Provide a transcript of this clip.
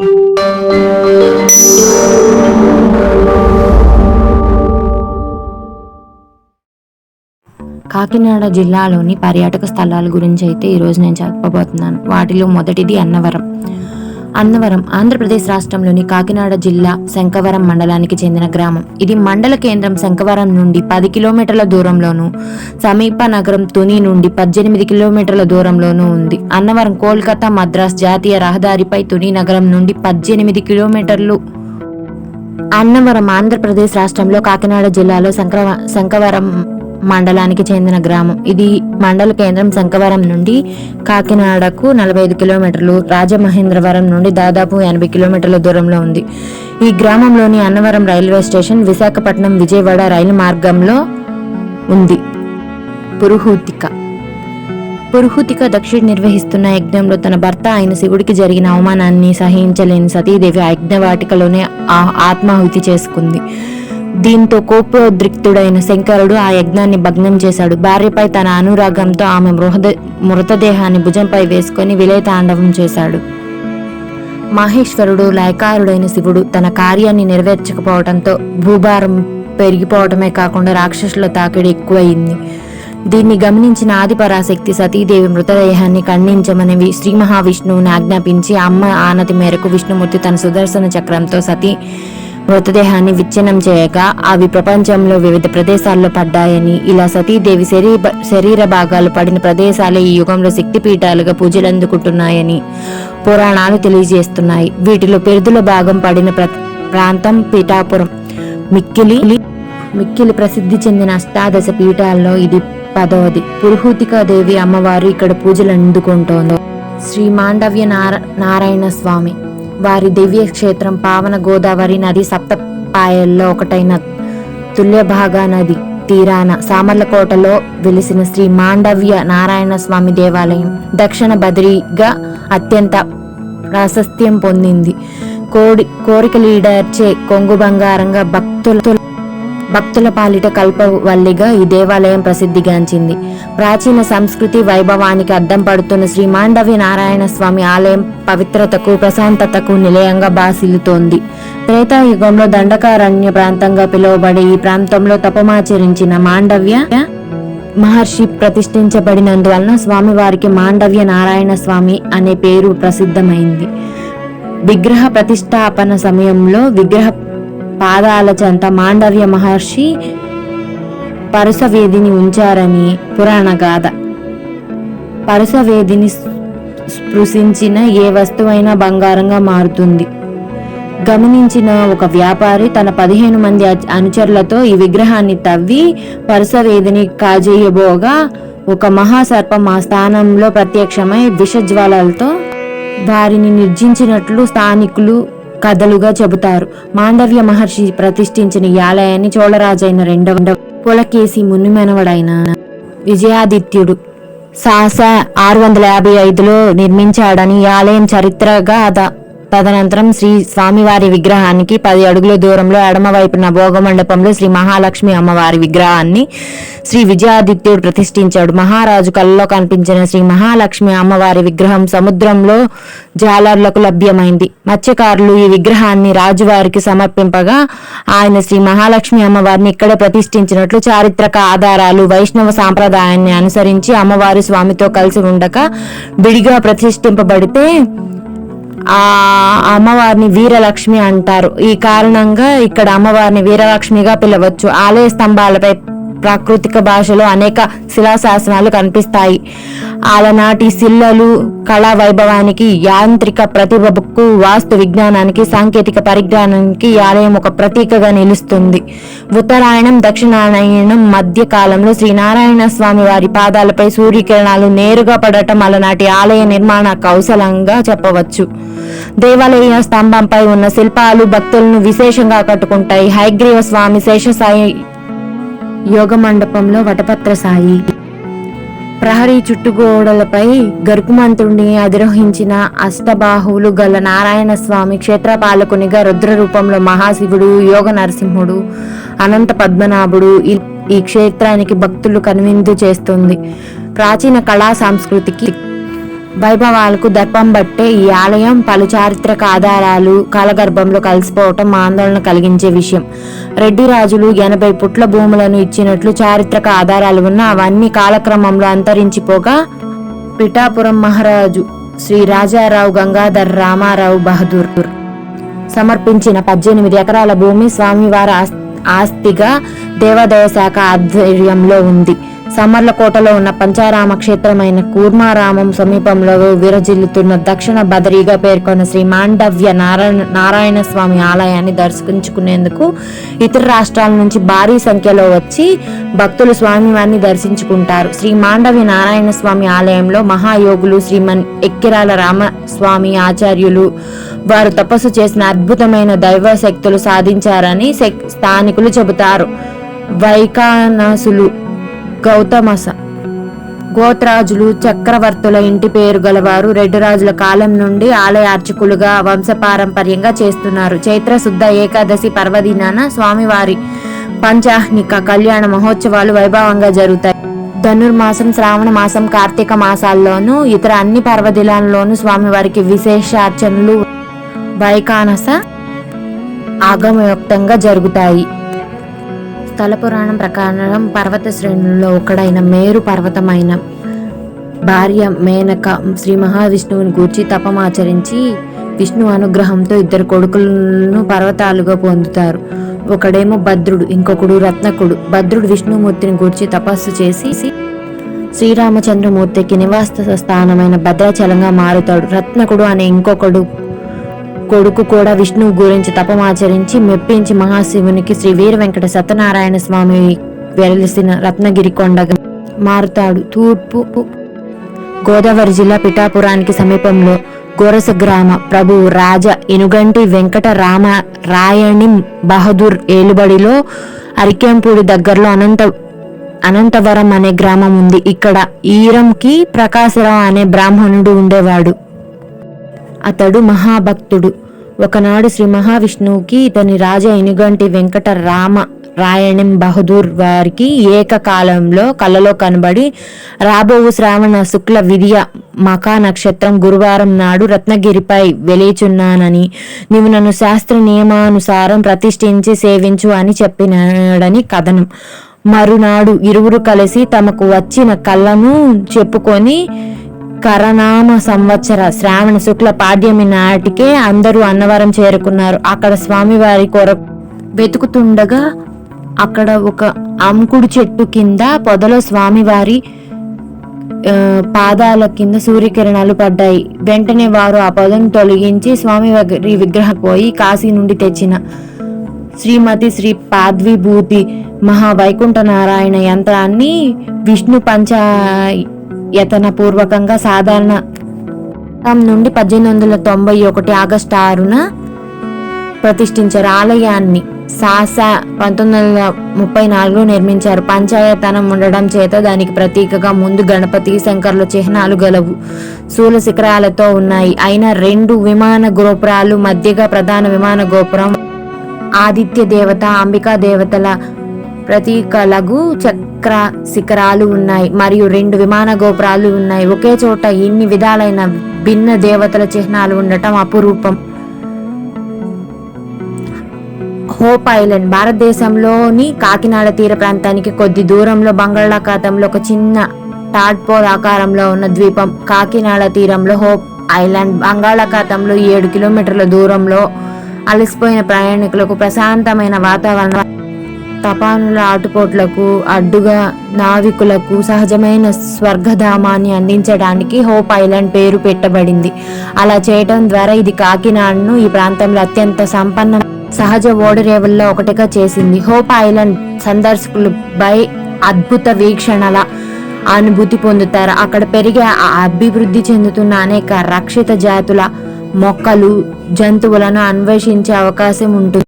కాకినాడ జిల్లాలోని పర్యాటక స్థలాల గురించి అయితే ఈరోజు నేను చెప్పబోతున్నాను. వాటిలో మొదటిది అన్నవరం. అన్నవరం ఆంధ్రప్రదేశ్ రాష్ట్రంలోని కాకినాడ జిల్లా శంకవరం మండలానికి చెందిన గ్రామం. ఇది మండల కేంద్రం శంకవరం నుండి పది కిలోమీటర్ల దూరంలోను సమీప నగరం తుని నుండి పద్దెనిమిది కిలోమీటర్ల దూరంలోనూ ఉంది. అన్నవరం కోల్కతా మద్రాస్ జాతీయ రహదారిపై తుని నగరం నుండి పద్దెనిమిది కిలోమీటర్లు. అన్నవరం ఆంధ్రప్రదేశ్ రాష్ట్రంలో కాకినాడ జిల్లాలో శంకర శంకవరం మండలానికి చెందిన గ్రామం. ఇది మండల కేంద్రం శంకవరం నుండి కాకినాడకు నలభై ఐదు కిలోమీటర్లు రాజమహేంద్రవరం నుండి దాదాపు ఎనభై కిలోమీటర్ల దూరంలో ఉంది. ఈ గ్రామంలోని అన్నవరం రైల్వే స్టేషన్ విశాఖపట్నం విజయవాడ రైలు మార్గంలో ఉంది. పురుహూతిక. పురుహూతిక దక్షిణ నిర్వహిస్తున్న యజ్ఞంలో తన భర్త అయిన శివుడికి జరిగిన అవమానాన్ని సహించలేని సతీదేవి ఆ యజ్ఞవాటికలోనే ఆ- ఆత్మాహుతి చేసుకుంది. దీంతో కోపోద్రిక్తుడైన శంకరుడు ఆ యజ్ఞాన్ని భగ్నం చేశాడు. భార్యపై తన అనురాగంతో ఆమె మృహద మృతదేహాన్ని భుజంపై వేసుకొని విలయతాండవం చేశాడు. మహేశ్వరుడు లయకారుడైన శివుడు తన కార్యాన్ని నెరవేర్చకపోవడంతో భూభారం పెరిగిపోవటమే కాకుండా రాక్షసుల తాకిడి ఎక్కువయింది దీన్ని గమనించిన ఆదిపరాశక్తి సతీదేవి మృతదేహాన్ని ఖండించమని శ్రీ మహావిష్ణువుని ఆజ్ఞాపించి అమ్మ ఆనతి మేరకు విష్ణుమూర్తి తన సుదర్శన చక్రంతో సతీ మృతదేహాన్ని విచ్ఛిన్నం చేయగా అవి ప్రపంచంలో వివిధ ప్రదేశాల్లో పడ్డాయని ఇలా సతీదేవి శరీర శరీర భాగాలు పడిన ప్రదేశాలే ఈ యుగంలో శక్తిపీఠాలుగా పూజలు అందుకుంటున్నాయని పురాణాలు తెలియజేస్తున్నాయి. వీటిలో పెరుదుల భాగం పడిన ప్రాంతం పీఠాపురం. మిక్కిలి మిక్కిలి ప్రసిద్ధి చెందిన అష్టాదశ పీఠాల్లో ఇది పదవది. పురుహూతికా దేవి అమ్మవారు ఇక్కడ పూజలు అందుకుంటోంది శ్రీ మాండవ్య నార నారాయణ స్వామి. వారి దివ్య క్షేత్రం పావన గోదావరి నది సప్తపాయల్లో ఒకటైన తుల్యభాగా నది తీరాన సామర్లకోటలో వెలిసిన శ్రీ మాండవ్య నారాయణ స్వామి దేవాలయం దక్షిణ బదిరిగా అత్యంత ప్రాశస్త్యం పొందింది. కోడి కోరిక లీడర్చే కొంగు బంగారంగా భక్తుల భక్తుల పాలిట కల్పవల్లిగా ఈ దేవాలయం ప్రసిద్ధిగాంచింది. ప్రాచీన సంస్కృతి వైభవానికి అద్దం పడుతున్న శ్రీ మాండవి నారాయణ స్వామి ఆలయం పవిత్రతకు ప్రశాంతతకు నిలయంగా బాసిల్లుతోంది. త్రేతాయుగంలో దండకారణ్య ప్రాంతంగా పిలువబడే ఈ ప్రాంతంలో తపమాచరించిన మాండవ్య మహర్షి ప్రతిష్ఠించబడినందువలన స్వామివారికి మాండవ్య నారాయణ స్వామి అనే పేరు ప్రసిద్ధమైంది. విగ్రహ ప్రతిష్టాపన సమయంలో విగ్రహ పాదాల చెంత మాండవ్య మహర్షి పరుసవేదిని ఉంచారని పురాణ గాథ. పరుసవేదిని స్పృశించిన ఏ వస్తువైనా బంగారంగా మారుతుంది. గమనించిన ఒక వ్యాపారి తన పదిహేను మంది అనుచరులతో ఈ విగ్రహాన్ని తవ్వి పరుసవేదిని కాజేయబోగా ఒక మహాసర్పం ఆ స్థానంలో ప్రత్యక్షమై విషజ్వాలతో వారిని నిర్జించినట్లు స్థానికులు కథలుగా చెబుతారు. మాండవ్య మహర్షి ప్రతిష్ఠించిన ఈ ఆలయాన్ని చోళరాజైన రెండవ పులకేసి మునిమెనవడైన విజయాదిత్యుడు సాస ఆరు వందల యాభై ఐదులో నిర్మించాడని ఈ ఆలయం చరిత్రగా తదనంతరం శ్రీ స్వామివారి విగ్రహానికి పది అడుగుల దూరంలో ఎడమ వైపున భోగమండపంలో శ్రీ మహాలక్ష్మి అమ్మవారి విగ్రహాన్ని శ్రీ విజయాదిత్యుడు ప్రతిష్ఠించాడు. మహారాజు కళ్ళలో కనిపించిన శ్రీ మహాలక్ష్మి అమ్మవారి విగ్రహం సముద్రంలో జాలర్లకు లభ్యమైంది. మత్స్యకారులు ఈ విగ్రహాన్ని రాజువారికి సమర్పింపగా ఆయన శ్రీ మహాలక్ష్మి అమ్మవారిని ఇక్కడ ప్రతిష్ఠించినట్లు చారిత్రక ఆధారాలు వైష్ణవ సాంప్రదాయాన్ని అనుసరించి అమ్మవారి స్వామితో కలిసి ఉండక విడిగా ప్రతిష్ఠింపబడితే ఆ అమ్మవారిని వీరలక్ష్మి అంటారు. ఈ కారణంగా ఇక్కడ అమ్మవారిని వీరలక్ష్మిగా పిలవచ్చు. ఆలయ స్తంభాలపై ప్రాకృతిక భాషలో అనేక శిలాశాసనాలు కనిపిస్తాయి. ఆలనాటి శిల్లలు కళా వైభవానికి యాంత్రిక ప్రతిభకు వాస్తు విజ్ఞానానికి సాంకేతిక పరిజ్ఞానానికి ఆలయం ఒక ప్రతీకగా నిలుస్తుంది. ఉత్తరాయణం దక్షిణాయనం మధ్య కాలంలో శ్రీనారాయణ స్వామి వారి పాదాలపై సూర్యకిరణాలు నేరుగా పడటం అలనాటి ఆలయ నిర్మాణ కౌశలంగా చెప్పవచ్చు. దేవాలయ స్తంభంపై ఉన్న శిల్పాలు భక్తులను విశేషంగా కట్టుకుంటాయి హైగ్రీవ స్వామి శేషసాయి యోగ మండపంలో వటపత్ర సాయి. ప్రహరీ చుట్టుగోడలపై గరుకుమంతుడిని అధిరోహించిన అష్టబాహువులు గల నారాయణ స్వామి క్షేత్రపాలకునిగా రుద్ర రూపంలో మహాశివుడు యోగ నరసింహుడు అనంత పద్మనాభుడు ఈ- ఈ క్షేత్రానికి భక్తులు కనువిందు చేస్తుంది. ప్రాచీన కళా సంస్కృతికి వైభవాలకు దర్పం బట్టే ఈ ఆలయం పలు చారిత్రక ఆధారాలు కాలగర్భంలో కలిసిపోవటం ఆందోళన కలిగించే విషయం. రెడ్డి రాజులు ఎనభై పుట్ల భూములను ఇచ్చినట్లు చారిత్రక ఆధారాలు ఉన్న అవన్నీ కాలక్రమంలో అంతరించిపోగా పిఠాపురం మహారాజు శ్రీ రాజారావు గంగాధర్ రామారావు బహదూర్ సమర్పించిన పద్దెనిమిది ఎకరాల భూమి స్వామివారి ఆస్తిగా దేవాదాయ శాఖ ఆధ్వర్యంలో ఉంది. సమర్లకోటలో ఉన్న పంచారామ క్షేత్రమైన కూర్మారామం సమీపంలో విరజిల్లుతున్న దక్షిణ బదరీగా పేర్కొన్న శ్రీ మాండవ్య నారాయణ నారాయణ స్వామి ఆలయాన్ని దర్శించుకునేందుకు ఇతర రాష్ట్రాల నుంచి భారీ సంఖ్యలో వచ్చి భక్తులు స్వామివారిని దర్శించుకుంటారు. శ్రీ మాండవ్య నారాయణ స్వామి ఆలయంలో మహాయోగులు శ్రీమన్ ఎక్కిరాల రామస్వామి ఆచార్యులు వారు తపస్సు చేసిన అద్భుతమైన దైవ శక్తులు సాధించారని శక్- స్థానికులు చెబుతారు. వైకానసులు గౌతమస. గోత్రాజులు చక్రవర్తుల ఇంటి పేరు గలవారు రెడ్డి రాజుల కాలం నుండి ఆలయ అర్చకులుగా వంశపారంపర్యంగా చేస్తున్నారు. చైత్ర శుద్ధ ఏకాదశి పర్వదినాన స్వామివారి పంచాహ్నిక కళ్యాణ మహోత్సవాలు వైభవంగా జరుగుతాయి. ధనుర్మాసం శ్రావణ మాసం కార్తీక మాసాల్లోనూ ఇతర అన్ని పర్వదినాల్లోనూ స్వామివారికి విశేష అర్చనలు వైకానస ఆగమయుక్తంగా జరుగుతాయి. స్థల పురాణం ప్రకారం పర్వత శ్రేణుల్లో ఒకడైన మేరు పర్వతమైన భార్య మేనక శ్రీ మహావిష్ణువుని గూర్చి తపమాచరించి విష్ణు అనుగ్రహంతో ఇద్దరు కొడుకులను పర్వతాలుగా పొందుతారు. ఒకడేమో భద్రుడు ఇంకొకడు రత్నకుడు. భద్రుడు విష్ణుమూర్తిని గూర్చి తపస్సు చేసి శ్రీరామచంద్రమూర్తికి నివాస స్థానమైన భద్రాచలంగా మారుతాడు. రత్నకుడు అనే ఇంకొకడు కొడుకు కూడా విష్ణువు గురించి తపమాచరించి మెప్పించి మహాశివునికి శ్రీ వీర వెంకట సత్యనారాయణ స్వామి వెలసిన రత్నగిరి కొండగా మారుతాడు. తూర్పు గోదావరి జిల్లా పిఠాపురానికి సమీపంలో గోరస గ్రామ ప్రభు రాజ ఇనుగంటి వెంకట రామ రాయణి బహదూర్ ఏలుబడిలో అరికెంపూడి దగ్గరలో అనంత అనంతవరం అనే గ్రామం ఉంది. ఇక్కడ ఈరంకి ప్రకాశరావు అనే బ్రాహ్మణుడు ఉండేవాడు. అతడు మహాభక్తుడు. ఒకనాడు శ్రీ మహావిష్ణువుకి ఇతని రాజ ఎనుగంటి వెంకట రామ రాయణం బహదూర్ వారికి ఏకకాలంలో కలలో కనబడి రాబోవు శ్రావణ శుక్ల విధియ మకా నక్షత్రం గురువారం నాడు రత్నగిరిపై వెలిచున్నానని నీవు నన్ను శాస్త్ర నియమానుసారం ప్రతిష్ఠించి సేవించు అని చెప్పినాడని కథనం. మరునాడు ఇరువురు కలిసి తమకు వచ్చిన కళ్ళను చెప్పుకొని కరనామ సంవత్సర శ్రావణ శుక్ల పాడ్యమి నాటికే అందరూ అన్నవరం చేరుకున్నారు. అక్కడ స్వామివారి కొరకు వెతుకుతుండగా అక్కడ ఒక అంకుడు చెట్టు కింద పొదలో స్వామివారి పాదాల కింద సూర్యకిరణాలు పడ్డాయి. వెంటనే వారు ఆ పొదను తొలగించి స్వామివారి విగ్రహం పోయి కాశీ నుండి తెచ్చిన శ్రీమతి శ్రీ పాద్విభూతి మహా వైకుంఠ నారాయణ యంత్రాన్ని విష్ణు పంచాయి యతనపూర్వకంగా సాధారణ. నుండి పద్దెనిమిది వందల తొంభై ఒకటి ఆగస్టు ఆరున ప్రతిష్ఠించారు ఆలయాన్ని. సాసా పంతొమ్మిది వందల ముప్పై నాలుగులో నిర్మించారు. పంచాయతనం ఉండడం చేత దానికి ప్రతీకగా ముందు గణపతి శంకర్ల చిహ్నాలు గలవు. శూల శిఖరాలతో ఉన్నాయి. అయిన రెండు విమాన గోపురాలు మధ్యగా ప్రధాన విమాన గోపురం ఆదిత్య దేవత అంబికా దేవతల ప్రతీకలగు చక్ర శిఖరాలు ఉన్నాయి. మరియు రెండు విమాన గోపురాలు ఉన్నాయి. ఒకే చోట ఇన్ని విధాలైన భిన్న దేవతల చిహ్నాలు ఉండటం అపురూపం. హోప్ ఐలాండ్ భారతదేశంలోని కాకినాడ తీర ప్రాంతానికి కొద్ది దూరంలో బంగాళాఖాతంలో ఒక చిన్న టాడ్పోల్ ఆకారంలో ఉన్న ద్వీపం కాకినాడ తీరంలో హోప్ ఐలాండ్. బంగాళాఖాతంలో ఏడు కిలోమీటర్ల దూరంలో అలసిపోయిన ప్రయాణికులకు ప్రశాంతమైన వాతావరణం తపానుల ఆటుపోట్లకు అడ్డుగా నావికులకు సహజమైన స్వర్గధామాన్ని అందించడానికి హోప్ ఐలాండ్ పేరు పెట్టబడింది. అలా చేయడం ద్వారా ఇది కాకినాడను ఈ ప్రాంతంలో అత్యంత సంపన్న సహజ ఓడరేవుల్లో ఒకటిగా చేసింది. హోప్ ఐలాండ్ సందర్శకులు బై అద్భుత వీక్షణల అనుభూతి పొందుతారు. అక్కడ పెరిగే అభివృద్ధి చెందుతున్న అనేక రక్షిత జాతుల మొక్కలు జంతువులను అన్వేషించే అవకాశం ఉంటుంది.